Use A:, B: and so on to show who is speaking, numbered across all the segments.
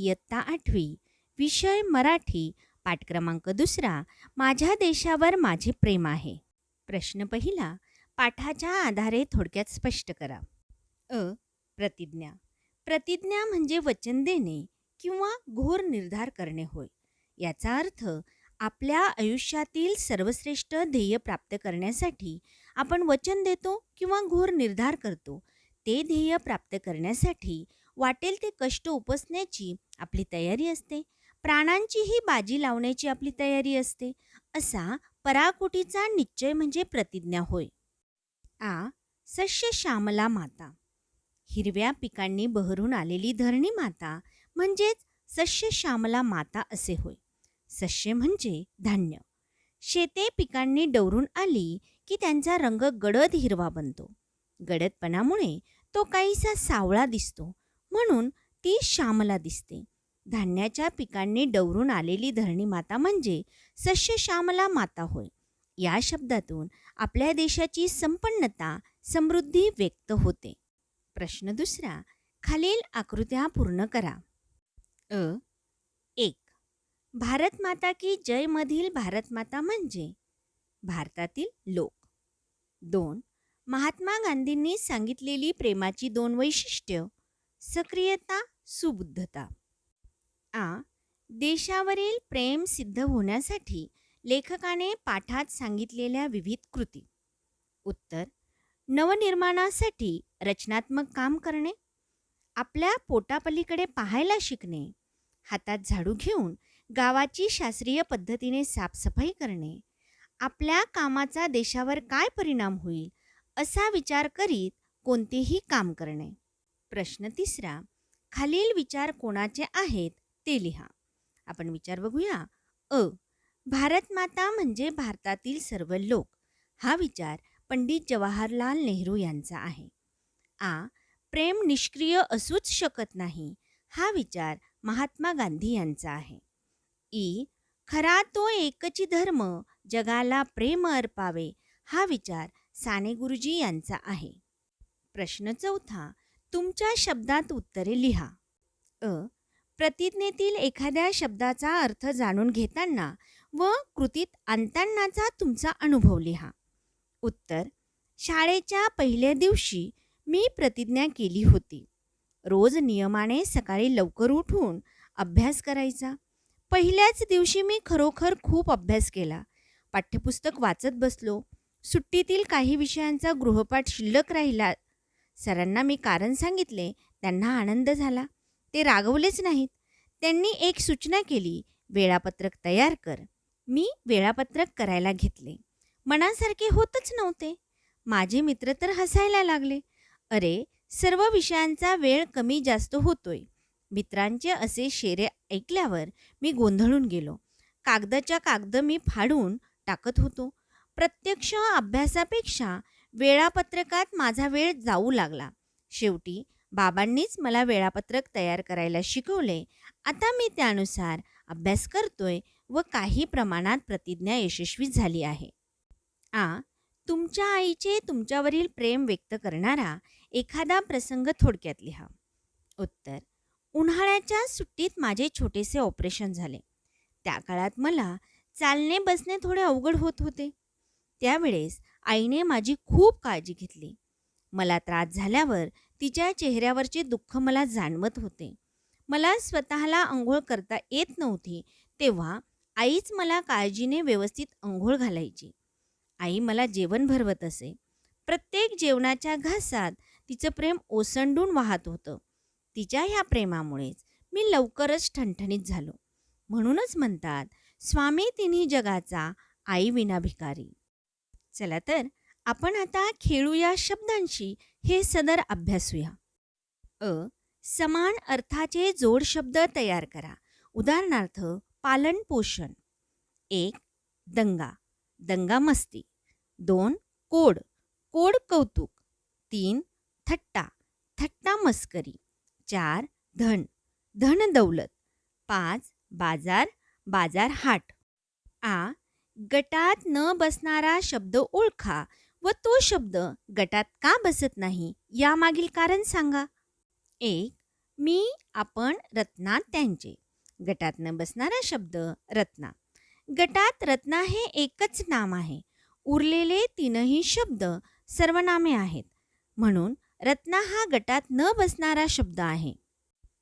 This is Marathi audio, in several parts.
A: इयत्ता आठवी. विषय मराठी. पाठ क्रमांक दुसरा. माझ्या देशावर माझे प्रेम आहे. प्रश्न पहिला. पाठाच्या आधारे थोडक्यात स्पष्ट करा. अ. प्रतिज्ञा. प्रतिज्ञा म्हणजे वचन देणे किंवा घोर निर्धार करणे होय. याचा अर्थ आपल्या आयुष्यातील सर्वश्रेष्ठ ध्येय प्राप्त करण्यासाठी आपण वचन देतो किंवा घोर निर्धार करतो. ते ध्येय प्राप्त करण्यासाठी वाटेल ते कष्ट उपसण्याची आपली तयारी असते. प्राणांचीही बाजी लावण्याची आपली तयारी असते. असा पराकोटीचा निश्चय म्हणजे प्रतिज्ञा होय. आ. सस्य श्यामला माता. हिरव्या पिकांनी बहरून आलेली धरणी माता म्हणजेच सस्य श्यामला माता असे होय. सस्य म्हणजे धान्य. शेते पिकांनी डवरून आली की त्यांचा रंग गडद हिरवा बनतो. गडदपणामुळे तो काहीसा सावळा दिसतो. म्हणून ती श्यामला दिसते. धान्याच्या पिकांनी डवरून आलेली धरणी माता म्हणजे सस्य श्यामला माता होय. या शब्दातून आपल्या देशाची संपन्नता समृद्धी व्यक्त होते. प्रश्न दुसरा खालील आकृत्या पूर्ण करा. अ. एक. भारत माता की जयमधील भारत माता म्हणजे? भारतातील लोक. दोन. महात्मा गांधींनी सांगितलेली प्रेमाची दोन वैशिष्ट्य. सक्रियता सुबुद्धता. आ. देशावरील प्रेम सिद्ध होण्यासाठी लेखकाने पाठात सांगितलेल्या विविध कृती. उत्तर. नवनिर्माणासाठी रचनात्मक काम करणे. आपल्या पोटापलीकडे पाहायला शिकणे. हातात झाडू घेऊन गावाची शास्त्रीय पद्धतीने साफसफाई करणे. आपल्या कामाचा देशावर काय परिणाम होईल असा विचार करीत कोणतेही काम करणे. प्रश्न तिसरा खालील विचार कोणाचे आहेत ते लिहा. आपण विचार बघूया. अ. भारत माता म्हणजे भारतातील सर्व लोक. हा विचार पंडित जवाहरलाल नेहरू यांचा आहे. आ. प्रेम निष्क्रिय असूच शकत नाही. हा विचार महात्मा गांधी यांचा आहे. ई. खरा तो एकची धर्म जगाला प्रेम अर्पावे हा विचार साने गुरुजी यांचा आहे. प्रश्न चौथा तुमच्या शब्दात उत्तरे लिहा. अ. प्रतिज्ञेतील एखाद्या शब्दाचा अर्थ जाणून घेताना व कृतीत आणतानाचा तुमचा अनुभव लिहा. उत्तर. शाळेच्या पहिल्या दिवशी मी प्रतिज्ञा केली होती. रोज नियमाने सकाळी लवकर उठून अभ्यास करायचा. पहिल्याच दिवशी मी खरोखर खूप अभ्यास केला. पाठ्यपुस्तक वाचत बसलो. सुट्टीतील काही विषयांचा गृहपाठ शिल्लक राहिला सरांना मी कारण सांगितले. त्यांना आनंद झाला. ते रागवलेच नाहीत. त्यांनी एक सूचना केली. वेळापत्रक तयार कर. मी वेळापत्रक करायला घेतले. मनासारखे होतच नव्हते. माझे मित्र तर हसायला लागले. अरे सर्व विषयांचा वेळ कमी जास्त होतोय. मित्रांचे असे शेरे ऐकल्यावर मी गोंधळून गेलो. कागदाच्या कागद मी फाडून टाकत होतो. प्रत्यक्ष अभ्यासापेक्षा वेळापत्रकात माझा वेळ जाऊ लागला. शेवटी बाबांनीच मला वेळापत्रक तयार करायला शिकवले. आता मी त्यानुसार अभ्यास करतोय व काही प्रमाणात प्रतिज्ञा यशस्वी झाली आहे. आ तुमच्या आईचे तुमच्यावरील प्रेम व्यक्त करणारा एखादा प्रसंग थोडक्यात लिहा. उत्तर उन्हाळ्याच्या सुट्टीत माझे छोटेसे ऑपरेशन झाले. त्या काळात मला चालणे बसणे थोडे अवघड होत होते. त्यावेळेस आईने माझी खूप काळजी घेतली. मला त्रास झाल्यावर तिच्या चेहऱ्यावरचे दुःख मला जाणवत होते. मला स्वतःला आंघोळ करता येत नव्हती तेव्हा आईच मला काळजीने व्यवस्थित आंघोळ घालायची. आई मला जेवण भरवत असे. प्रत्येक जेवणाच्या घासात तिचं प्रेम ओसंडून वाहत होतं. तिच्या ह्या प्रेमामुळेच मी लवकरच ठणठणीत झालो. म्हणूनच म्हणतात स्वामी तिन्ही जगाचा आई विना भिकारी चला तर आपण आता खेळूया शब्दांशी. हे सदर अभ्यासूया. अ समान अर्थाचे जोड शब्द तयार करा. उदाहरणार्थ पालन पोषण. एक दंगा. दंगा मस्ती. दोन कोड. कोड कौतुक. तीन थट्टा. थट्टा मस्करी. चार धन. धन दौलत. पाच बाजार. बाजार हाट. आ गटात न बसणारा शब्द ओळखा व तो शब्द गटात का बसत नाही यामागील कारण सांगा. एक मी आपण रत्नात त्यांचे. गटात न बसणारा शब्द रत्ना. गटात रत्ना हे एकच नाम आहे. उरलेले तीनही शब्द सर्वनामे आहेत. म्हणून रत्ना हा गटात न बसणारा शब्द आहे.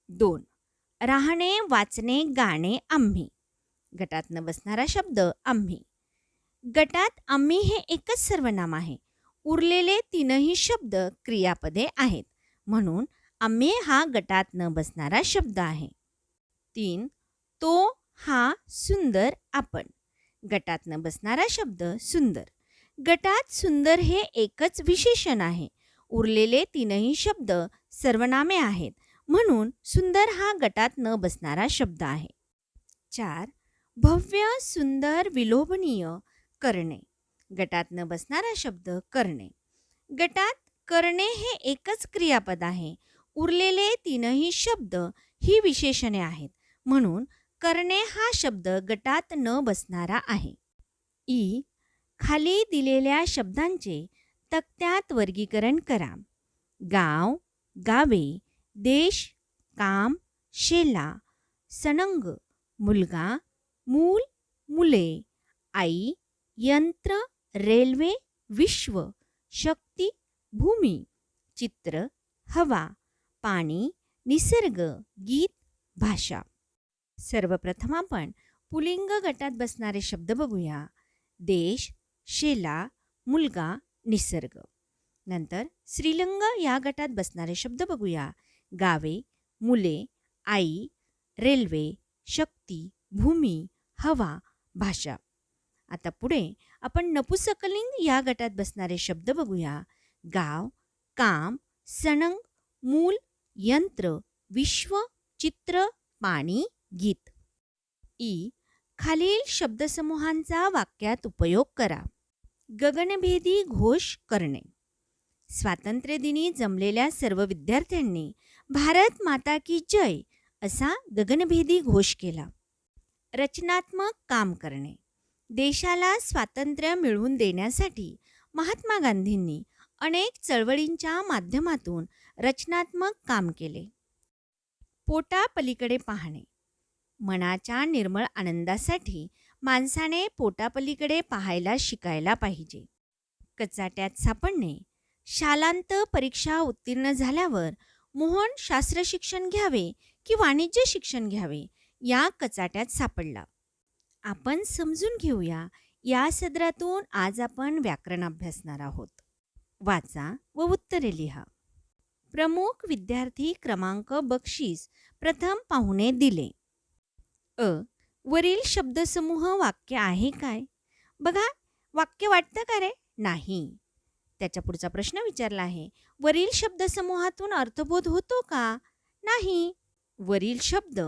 A: दोन राहणे वाचणे गाणे आम्ही. गटात न बसणारा शब्द आम्ही. गटात आम्ही हे एकच सर्वनाम आहे. उरलेले तीनही शब्द क्रियापदे आहेत. म्हणून आम्ही हा गटात न बसणारा शब्द आहे. तीन तो हा सुंदर आपण. गटात न बसणारा शब्द सुंदर. गटात सुंदर हे एकच विशेषण आहे. उरलेले तीनही शब्द सर्वनामे आहेत. म्हणून सुंदर हा गटात न बसणारा शब्द आहे. चार भव्य सुंदर विलोभनीय करणे. गटात न बसणारा शब्द करणे. गटात करणे हे एकच क्रियापद आहे. उरलेले तीनही शब्द ही विशेषणे आहेत. म्हणून करणे हा शब्द गटात न बसणारा आहे. ई. खाली दिलेल्या शब्दांचे तक्त्यात वर्गीकरण करा. गाव गावे देश काम शेला सणंग मुलगा मूल मुले आई यंत्र रेल्वे विश्व शक्ती भूमी चित्र हवा पाणी निसर्ग गीत भाषा. सर्वप्रथम आपण पुलिंग गटात बसणारे शब्द बघूया. देश शेला मुलगा निसर्ग. नंतर श्रीलिंग या गटात बसणारे शब्द बघूया. गावे मुले आई रेल्वे शक्ती भूमी हवा भाषा. आता पुढे आपण नपुसकलिंग या गटात बसणारे शब्द बघूया. गाव काम सणंग मूल यंत्र विश्व चित्र पाणी गीत. ई. खालील शब्दसमूहांचा वाक्यात उपयोग करा. गगनभेदी घोष करणे. स्वातंत्र्यदिनी जमलेल्या सर्व विद्यार्थ्यांनी भारत माता की जय असा गगनभेदी घोष केला. रचनात्मक काम करणे. देशाला स्वातंत्र्य मिळवून देण्यासाठी महात्मा गांधींनी अनेक चळवळींच्या माध्यमातून रचनात्मक काम केले. पोटापलीकडे पाहणे. मनाच्या निर्मळ आनंदासाठी माणसाने पोटापलीकडे पाहायला शिकायला पाहिजे. कचाट्यात सापडणे. शालांत परीक्षा उत्तीर्ण झाल्यावर मोहन शास्त्र शिक्षण घ्यावे की वाणिज्य शिक्षण घ्यावे या कचाट्यात सापडला. आपण समजून घेऊया या सदरातून आज आपण व्याकरण अभ्यासणार आहोत. वाचा व उत्तरे लिहा. प्रमुख विद्यार्थी क्रमांक बक्षीस प्रथम पाहुणे दिले. अ वरील शब्दसमूह वाक्य आहे काय? बघा वाक्य वाटतं का रे? नाही. त्याच्या पुढचा प्रश्न विचारला आहे. वरील शब्दसमूहातून अर्थबोध होतो का? नाही. वरील शब्द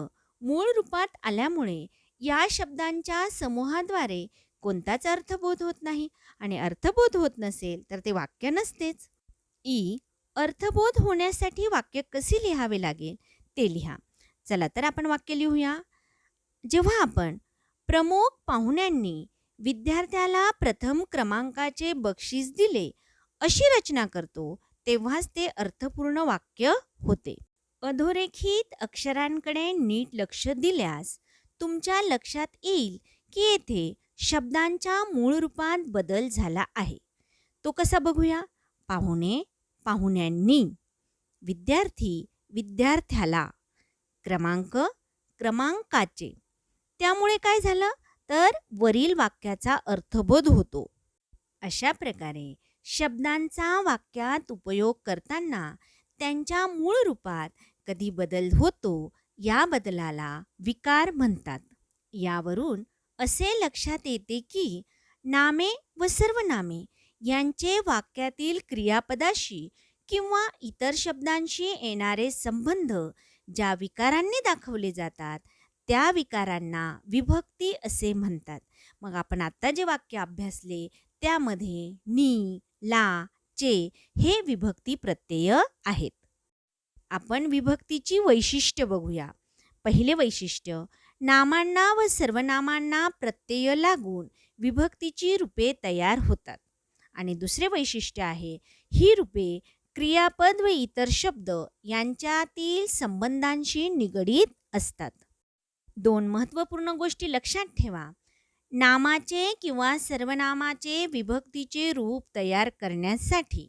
A: मूळ रूपात आल्यामुळे या शब्दांच्या समूहाद्वारे कोणताच अर्थबोध होत नाही आणि अर्थबोध होत नसेल तर ते वाक्य नसतेच. ई अर्थबोध होण्यासाठी वाक्य कसे लिहावे लागेल ते लिहा. चला तर आपण वाक्य लिहूया. जेव्हा आपण प्रमुख पाहुण्यांनी विद्यार्थ्याला प्रथम क्रमांकाचे बक्षीस दिले अशी रचना करतो तेव्हाच ते अर्थपूर्ण वाक्य होते. अधोरेखित अक्षरांकडे नीट लक्ष दिल्यास तुमच्या लक्षात येईल की येथे शब्दांच्या मूळ रूपात बदल झाला आहे. तो कसा बघूया? पाहुणे पाहुण्यांनी. विद्यार्थी विद्यार्थ्याला. क्रमांक क्रमांकाचे. त्यामुळे काय झालं? तर वरील वाक्याचा अर्थबोध होतो. अशा प्रकारे शब्दांचा वाक्यात उपयोग करताना त्यांच्या मूळ रूपात कधी बदल होतो या बदलाला विकार म्हणतात. यावरून असे लक्षात येते की नामे व सर्वनामे यांचे वाक्यातील क्रियापदाशी किंवा इतर शब्दांशी येणारे संबंध ज्या विकारांनी दाखवले जातात त्या विकारांना विभक्ती असे म्हणतात. मग आपण आत्ता जे वाक्य अभ्यासले त्यामध्ये नी ला चे हे विभक्ती प्रत्यय आहेत. आपण विभक्तीची वैशिष्ट्य बघूया. पहिले वैशिष्ट्य नामांना व सर्वनामांना प्रत्यय लागून विभक्तीची रूपे तयार होतात. आणि दुसरे वैशिष्ट्य आहे ही रूपे क्रियापद व इतर शब्द यांच्यातील संबंधांशी निगडीत असतात. दोन महत्त्वपूर्ण गोष्टी लक्षात ठेवा. नामाचे किंवा सर्वनामाचे विभक्तीचे रूप तयार करण्यासाठी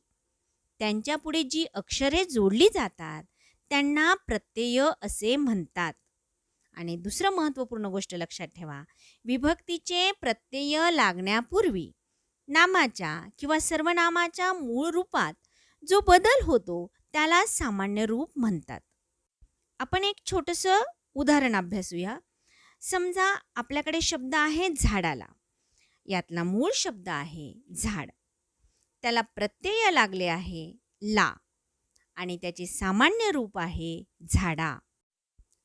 A: त्यांच्यापुढे जी अक्षरे जोडली जातात त्यांना प्रत्यय असे म्हणतात. आणि दुसरं महत्त्वपूर्ण गोष्ट लक्षात ठेवा. विभक्तीचे प्रत्यय लागण्यापूर्वी नामाच्या किंवा सर्वनामाच्या मूळ रूपात जो बदल होतो त्याला सामान्य रूप म्हणतात. आपण एक छोटंसं उदाहरण अभ्यासूया. समजा आपल्याकडे शब्द आहे झाडाला. यातला मूळ शब्द आहे झाड. त्याला प्रत्यय लागले आहे ला. आणि त्याचे सामान्य रूप आहे झाडा.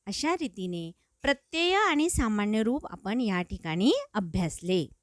A: अशा रीतीने प्रत्यय आणि सामान्य रूप आपण या ठिकाणी अभ्यासले.